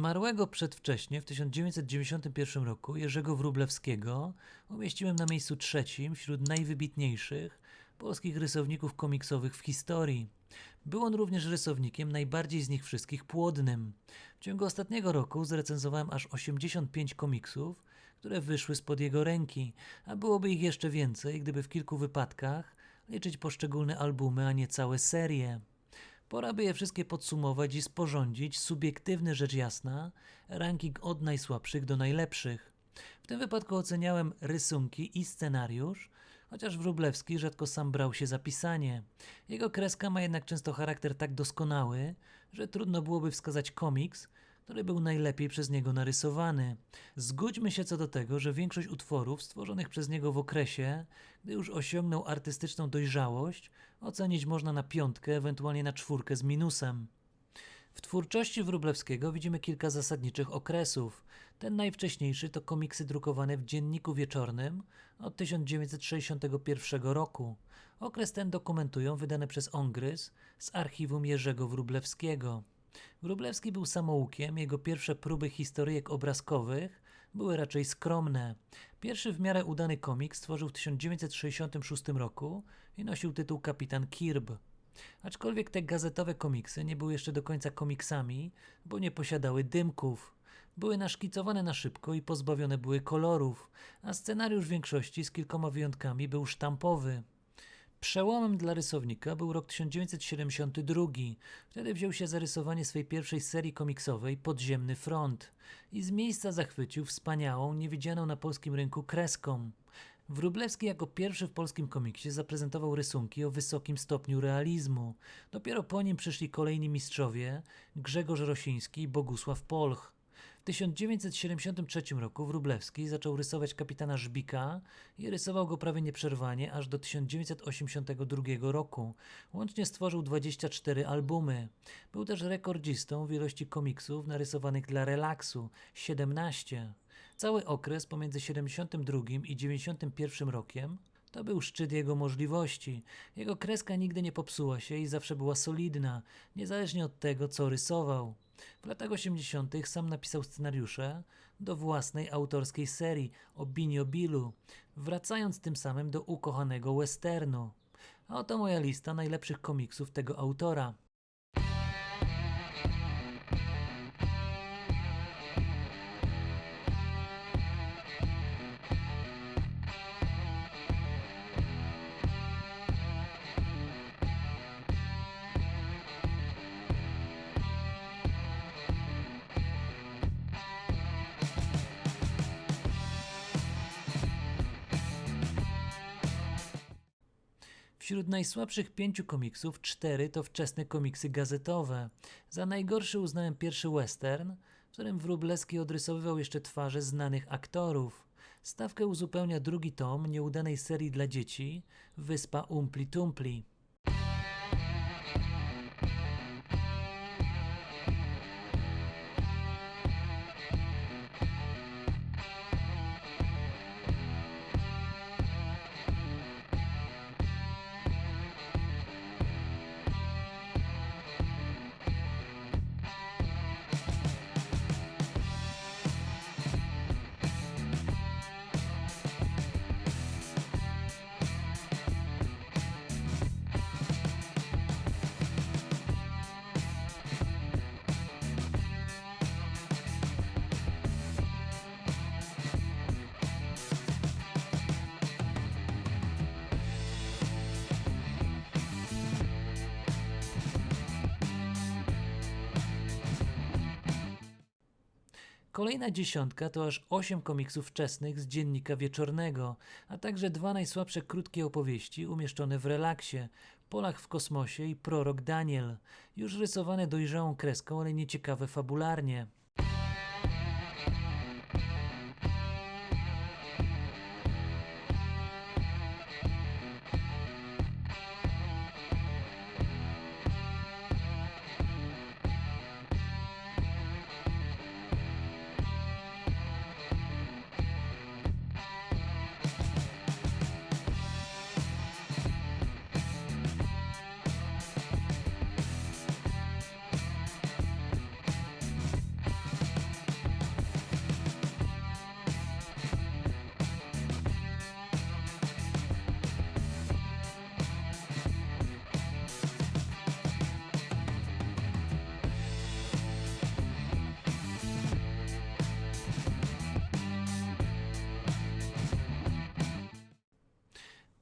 Zmarłego przedwcześnie w 1991 roku Jerzego Wróblewskiego umieściłem na miejscu trzecim wśród najwybitniejszych polskich rysowników komiksowych w historii. Był on również rysownikiem najbardziej z nich wszystkich płodnym. W ciągu ostatniego roku zrecenzowałem aż 85 komiksów, które wyszły spod jego ręki, a byłoby ich jeszcze więcej, gdyby w kilku wypadkach liczyć poszczególne albumy, a nie całe serie. Pora by je wszystkie podsumować i sporządzić subiektywny rzecz jasna ranking od najsłabszych do najlepszych. W tym wypadku oceniałem rysunki i scenariusz, chociaż Wróblewski rzadko sam brał się za pisanie. Jego kreska ma jednak często charakter tak doskonały, że trudno byłoby wskazać komiks, który był najlepiej przez niego narysowany. Zgódźmy się co do tego, że większość utworów stworzonych przez niego w okresie, gdy już osiągnął artystyczną dojrzałość, ocenić można na piątkę, ewentualnie na czwórkę z minusem. W twórczości Wróblewskiego widzimy kilka zasadniczych okresów. Ten najwcześniejszy to komiksy drukowane w Dzienniku Wieczornym od 1961 roku. Okres ten dokumentują wydane przez Ongrys z archiwum Jerzego Wróblewskiego. Wróblewski był samoukiem, jego pierwsze próby historyjek obrazkowych były raczej skromne. Pierwszy w miarę udany komik stworzył w 1966 roku i nosił tytuł Kapitan Kirb. Aczkolwiek te gazetowe komiksy nie były jeszcze do końca komiksami, bo nie posiadały dymków. Były naszkicowane na szybko i pozbawione były kolorów, a scenariusz w większości z kilkoma wyjątkami był sztampowy. Przełomem dla rysownika był rok 1972. Wtedy wziął się za rysowanie swej pierwszej serii komiksowej Podziemny Front i z miejsca zachwycił wspaniałą, niewidzianą na polskim rynku kreską. Wróblewski jako pierwszy w polskim komiksie zaprezentował rysunki o wysokim stopniu realizmu. Dopiero po nim przyszli kolejni mistrzowie Grzegorz Rosiński i Bogusław Polch. W 1973 roku Wróblewski zaczął rysować kapitana Żbika i rysował go prawie nieprzerwanie aż do 1982 roku. Łącznie stworzył 24 albumy. Był też rekordzistą w ilości komiksów narysowanych dla relaksu 17. Cały okres pomiędzy 72 i 91 rokiem to był szczyt jego możliwości. Jego kreska nigdy nie popsuła się i zawsze była solidna, niezależnie od tego, co rysował. W latach 80. sam napisał scenariusze do własnej autorskiej serii o Binio Billu, wracając tym samym do ukochanego westernu. A oto moja lista najlepszych komiksów tego autora. Wśród najsłabszych pięciu komiksów cztery to wczesne komiksy gazetowe. Za najgorszy uznałem pierwszy western, w którym Wróblewski odrysowywał jeszcze twarze znanych aktorów. Stawkę uzupełnia drugi tom nieudanej serii dla dzieci Wyspa Umpli Tumpli. Kolejna dziesiątka to aż osiem komiksów wczesnych z dziennika wieczornego, a także dwa najsłabsze krótkie opowieści umieszczone w relaksie Polach w kosmosie i Prorok Daniel, już rysowane dojrzałą kreską, ale nieciekawe fabularnie.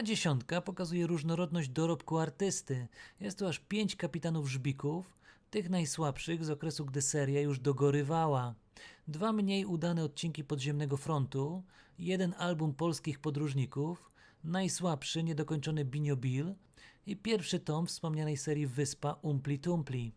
Ta dziesiątka pokazuje różnorodność dorobku artysty. Jest tu aż pięć kapitanów żbików, tych najsłabszych z okresu, gdy seria już dogorywała. Dwa mniej udane odcinki Podziemnego Frontu, jeden album polskich podróżników, najsłabszy niedokończony Binio Bill i pierwszy tom wspomnianej serii Wyspa Umpli Tumpli.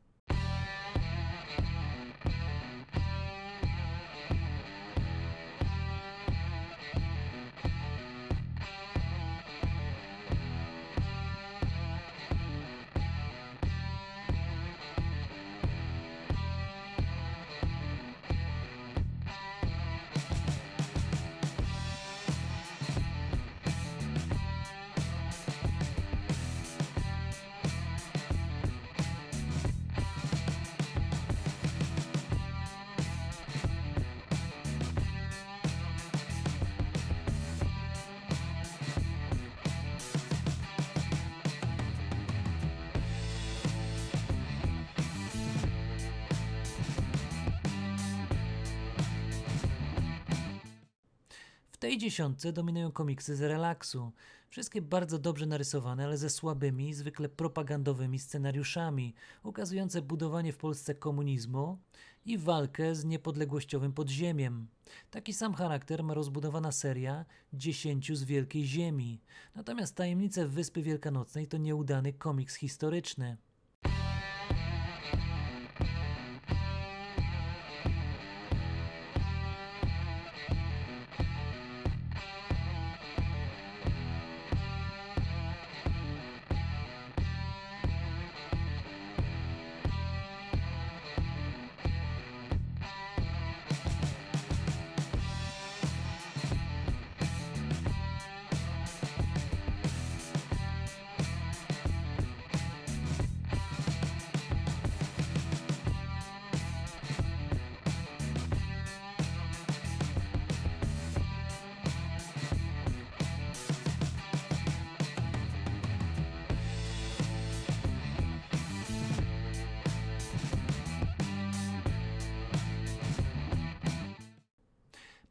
Tej dziesiątce dominują komiksy z relaksu. Wszystkie bardzo dobrze narysowane, ale ze słabymi, zwykle propagandowymi scenariuszami, ukazujące budowanie w Polsce komunizmu i walkę z niepodległościowym podziemiem. Taki sam charakter ma rozbudowana seria Dziesięciu z Wielkiej Ziemi. Natomiast Tajemnice Wyspy Wielkanocnej to nieudany komiks historyczny.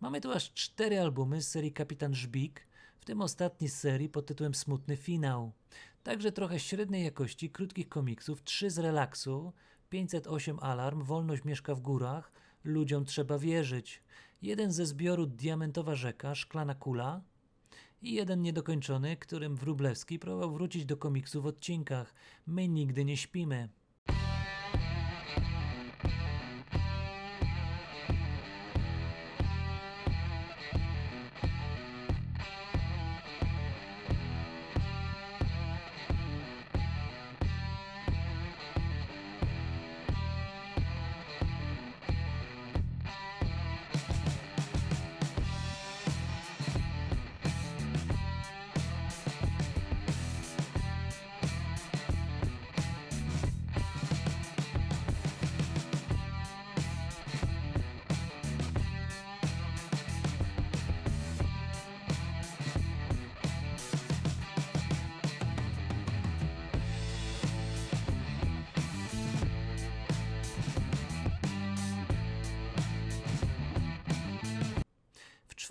Mamy tu aż cztery albumy z serii Kapitan Żbik, w tym ostatni z serii pod tytułem Smutny Finał. Także trochę średniej jakości krótkich komiksów, trzy z relaksu, 508 Alarm, Wolność mieszka w górach, Ludziom trzeba wierzyć, jeden ze zbioru Diamentowa rzeka, Szklana kula i jeden niedokończony, którym Wróblewski próbował wrócić do komiksu w odcinkach My nigdy nie śpimy.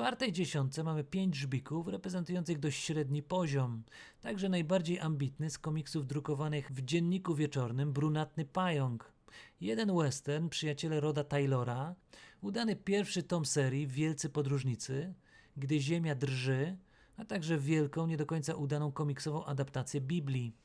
Czwartej dziesiątce mamy pięć żbików reprezentujących dość średni poziom. Także najbardziej ambitny z komiksów drukowanych w Dzienniku Wieczornym Brunatny Pająk. Jeden western Przyjaciele Roda Taylora, udany pierwszy tom serii Wielcy Podróżnicy, Gdy Ziemia drży, a także wielką, nie do końca udaną komiksową adaptację Biblii.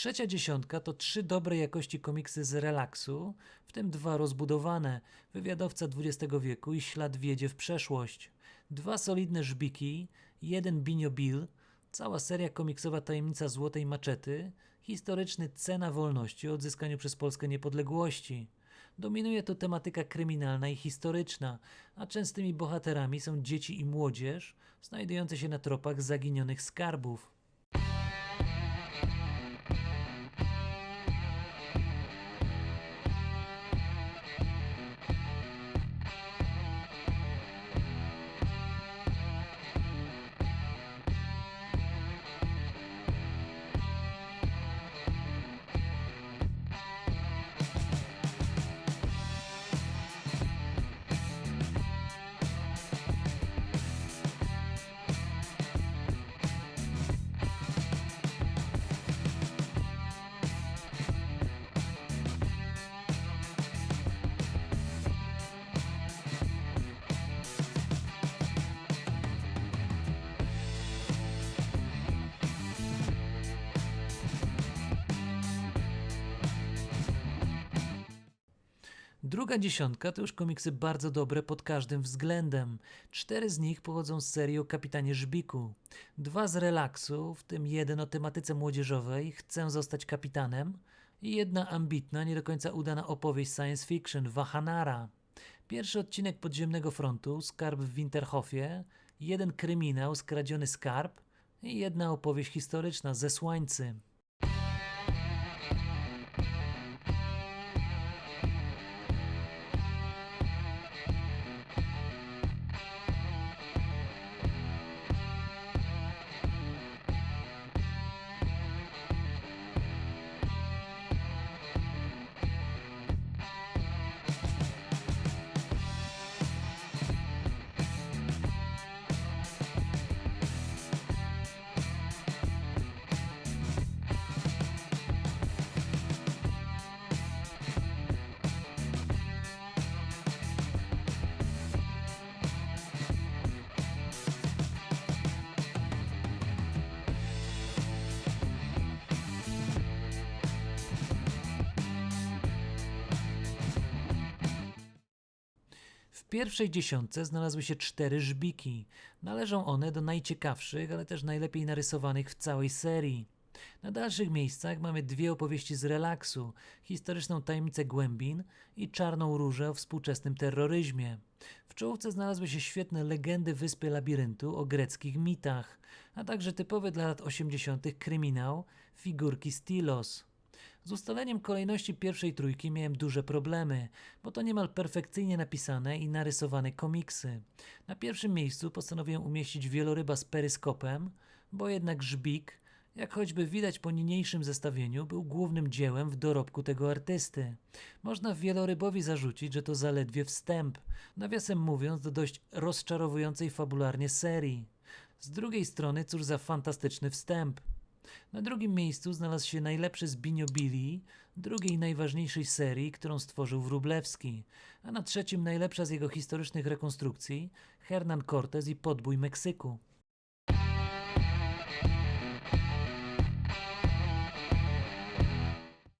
Trzecia dziesiątka to trzy dobrej jakości komiksy z relaksu, w tym dwa rozbudowane, Wywiadowca XX wieku i Ślad wiedzie w przeszłość. Dwa solidne żbiki, jeden Binio Bill, cała seria komiksowa Tajemnica Złotej Maczety, historyczny Cena Wolności o odzyskaniu przez Polskę niepodległości. Dominuje tu tematyka kryminalna i historyczna, a częstymi bohaterami są dzieci i młodzież, znajdujące się na tropach zaginionych skarbów. Druga dziesiątka to już komiksy bardzo dobre pod każdym względem. Cztery z nich pochodzą z serii o kapitanie Żbiku. Dwa z relaksu, w tym jeden o tematyce młodzieżowej Chcę zostać kapitanem i jedna ambitna, nie do końca udana opowieść science fiction Wahanara. Pierwszy odcinek Podziemnego Frontu, Skarb w Winterhofie, jeden kryminał, Skradziony Skarb i jedna opowieść historyczna, Zesłańcy. Pierwszej dziesiątce znalazły się cztery żbiki. Należą one do najciekawszych, ale też najlepiej narysowanych w całej serii. Na dalszych miejscach mamy dwie opowieści z relaksu: historyczną tajemnicę głębin i czarną różę o współczesnym terroryzmie. W czołówce znalazły się świetne legendy Wyspy Labiryntu o greckich mitach, a także typowy dla lat 80. kryminał figurki Stilos. Z ustaleniem kolejności pierwszej trójki miałem duże problemy, bo to niemal perfekcyjnie napisane i narysowane komiksy. Na pierwszym miejscu postanowiłem umieścić wieloryba z peryskopem, bo jednak żbik, jak choćby widać po niniejszym zestawieniu, był głównym dziełem w dorobku tego artysty. Można wielorybowi zarzucić, że to zaledwie wstęp, nawiasem mówiąc do dość rozczarowującej fabularnie serii. Z drugiej strony, cóż za fantastyczny wstęp. Na drugim miejscu znalazł się najlepszy z Binio Billy, drugiej najważniejszej serii, którą stworzył Wróblewski, a na trzecim najlepsza z jego historycznych rekonstrukcji Hernan Cortez i Podbój Meksyku.